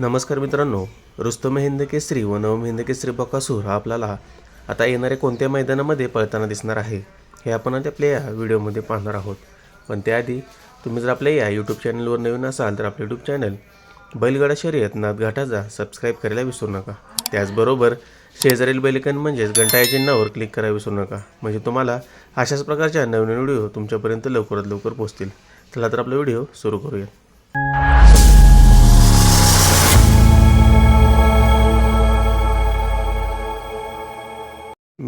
नमस्कार मित्रांनो रुस्तम हिंद केसरी व नवम हिंद केसरी बकासूर हा आपल्याला आता येणाऱ्या कोणत्या मैदानामध्ये पळताना दिसणार आहे हे आपण आता आपल्या या व्हिडिओमध्ये पाहणार आहोत. पण त्याआधी तुम्ही जर आपल्या या यूट्यूब चॅनलवर नवीन असाल तर आपलं यूट्यूब चॅनल बैलगाडा शर्यत नादघाटाचा सबस्क्राईब करायला विसरू नका. त्याचबरोबर शेजारील बेलिकन म्हणजेच घंटा या चिन्हावर क्लिक करायला विसरू नका. म्हणजे तुम्हाला अशाच प्रकारच्या नवीन व्हिडिओ तुमच्यापर्यंत लवकरात लवकर पोहोचतील. चला तर आपला व्हिडिओ सुरू करूया.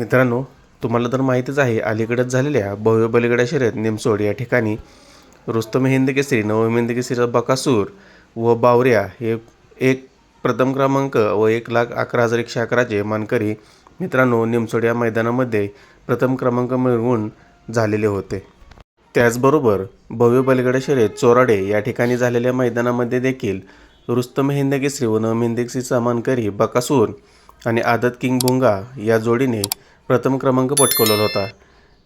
मित्रांनो तुम्हाला तर माहीतच आहे अलीकडेच झालेल्या भव्य बलिगडा शर्यत निमसोड या ठिकाणी रुस्तम हिंद केसरी नवम हिंद बकासूर व बावऱ्या हे एक प्रथम क्रमांक व एक लाख अकरा हजार एकशे अकराचे मानकरी मित्रांनो निमसोड या मैदानामध्ये प्रथम क्रमांक मिळवून झालेले होते. त्याचबरोबर भव्य बलिगडा शर्यत चोराडे या ठिकाणी झालेल्या मैदानामध्ये देखील रुस्तम हिंद केसरी व नवम केसरीचा मानकरी बकासूर आणि आदत किंग भोंगा या जोडीने प्रथम क्रमांक पटकवलेला होता.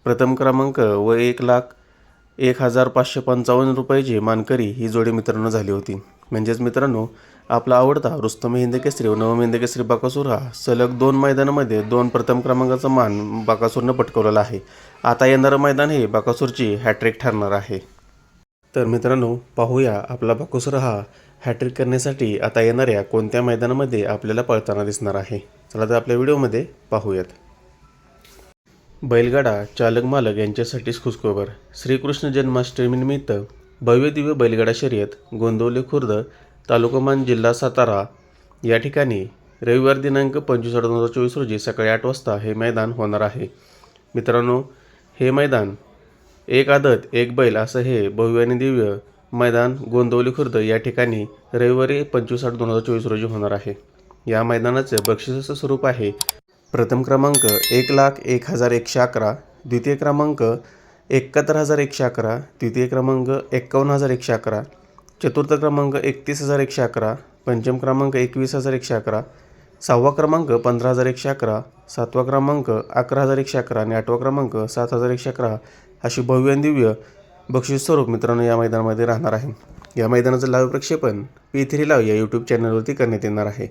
प्रथम क्रमांक व एक लाख एक हजार पाचशे पंचावन्न रुपयाची मानकरी ही जोडी मित्रांनो झाली होती. म्हणजेच मित्रांनो आपला आवडता रुस्तम हिंद केसरी व नवम हिंद केसरी बाकासूर हा सलग दोन मैदानामध्ये दोन प्रथम क्रमांकाचा मान बाकासूरनं पटकवलेला आहे. आता येणारं मैदान हे बाकासूरची हॅट्रिक ठरणार आहे. तर मित्रांनो पाहूया आपला बाकासूर हा हॅट्रिक करण्यासाठी आता येणाऱ्या कोणत्या मैदानामध्ये आपल्याला पळताना दिसणार आहे. चला तर आपल्या व्हिडिओमध्ये पाहूयात. बैलगाडा चालक मालक यांच्यासाठीच खुशखबर. श्रीकृष्ण जन्माष्टमीनिमित्त भव्य दिव्य बैलगाडा शर्यत गोंदवले खुर्द तालुकामान जिल्हा सातारा. या ठिकाणी रविवार दिनांक पंचवीस आठ दोन हजार चोवीस रोजी सकाळी आठ वाजता हे मैदान होणार आहे. मित्रांनो हे मैदान एक आदत एक बैल असं हे भव्य आणि दिव्य मैदान गोंदवली खुर्द या ठिकाणी रविवारी पंचवीस आठ दोन हजार चोवीस रोजी होणार आहे. या मैदानाचं बक्षिसाचं स्वरूप आहे प्रथम क्रमांक एक लाख एक हजार एकशे अकरा द्वितीय क्रमांक एकाहत्तर हजार एकशे अकरा तृतीय क्रमांक एक्कावन्न हजार एकशे अकरा चतुर्थ क्रमांक एकतीस हजार एकशे अकरा पंचम क्रमांक एकवीस हजार एकशे अकरा सहावा क्रमांक पंधरा हजार एकशे अकरा सातवा क्रमांक अकरा हजार एकशे अकरा आणि आठवा क्रमांक सात हजार एकशे अकरा अशी भव्य आणि दिव्य बक्षीस स्वरूप मित्रांनो या मैदानामध्ये राहणार आहे. या मैदानाचं लाईव्ह प्रक्षेपण पी थ्री लाव या यूट्यूब चॅनलवरती करण्यात येणार आहे.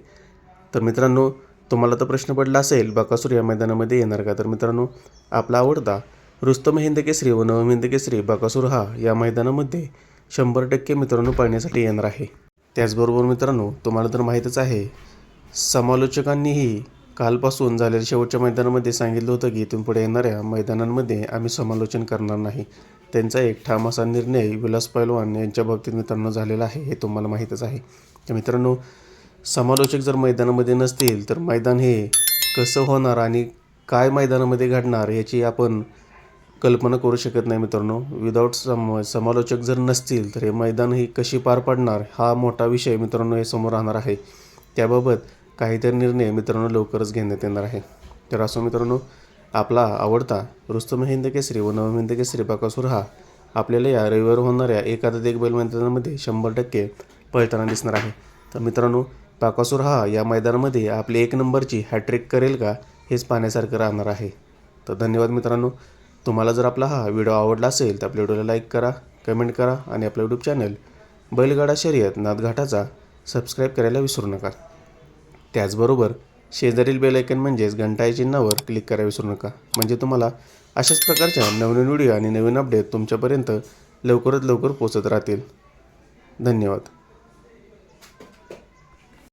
तर मित्रांनो तुम्हाला तर प्रश्न पडला असेल बकासूर या मैदानामध्ये येणार का? तर मित्रांनो आपला आवडता रुस्तम हिंद केसरी व नवम हिंद केसरी बकासूर हा या मैदानामध्ये शंभर टक्के मित्रांनो पाहण्यासाठी येणार आहे. त्याचबरोबर मित्रांनो तुम्हाला तर माहीतच आहे समालोचकांनीही कालपासून झालेल्या शेवटच्या मैदानामध्ये सांगितलं होतं की इथून पुढे येणाऱ्या मैदानांमध्ये आम्ही समालोचन करणार नाही. त्यांचा एक ठाम असा निर्णय विलास पैलवान यांच्या बाबतीत मित्रांनो झालेला आहे हे तुम्हाला माहीतच आहे. तर मित्रांनो समालोचक जर मैदानामध्ये नसतील तर मैदान हे कसं होणार आणि काय मैदानामध्ये घडणार याची आपण कल्पना करू शकत नाही मित्रांनो. विदाऊट सम समालोचक जर नसतील तर हे मैदान ही कशी पार पाडणार हा मोठा विषय मित्रांनो हे समोर राहणार आहे. त्याबाबत काहीतरी निर्णय मित्रांनो लवकरच घेण्यात येणार आहे. तर असो मित्रांनो आपला आवडता रुस्तम हिंद केसरी व नवम हिंद केसरी बाकासूर हा आपल्याला या रविवार होणाऱ्या एखाद्या एक बैल मैदानामध्ये शंभर टक्के पळताना दिसणार आहे. तर मित्रांनो बाकासूर हा या मैदानामध्ये आपली एक नंबरची हॅट्रिक करेल का हेच पाहण्यासारखं राहणार आहे. तर धन्यवाद मित्रांनो. तुम्हाला जर आपला हा व्हिडिओ आवडला असेल तर आपल्या व्हिडिओला लाईक करा कमेंट करा आणि आपलं यूट्यूब चॅनल बैलगाडा शर्यत नादघाटाचा सबस्क्राईब करायला विसरू नका. त्याचबरोबर शेजारील बेलायकन म्हणजेच घंटा चिन्हावर क्लिक करायला विसरू नका. म्हणजे तुम्हाला अशाच प्रकारच्या नवनवीन व्हिडिओ आणि नवीन अपडेट तुमच्यापर्यंत लवकरात लवकर पोचत राहतील. धन्यवाद.